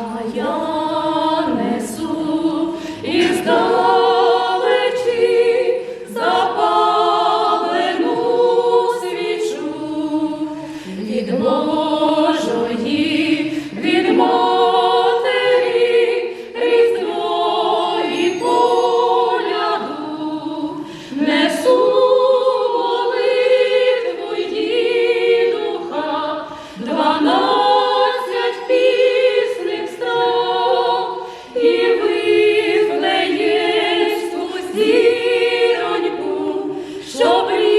А я несу із дому. зіроньку, щоб рід.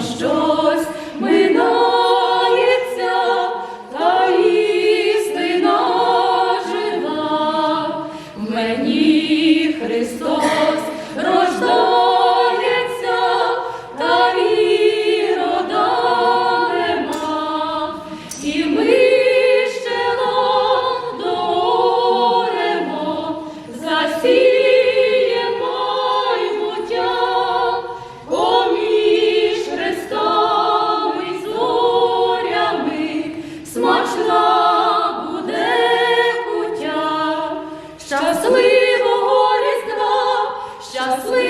নষ্ট sleep.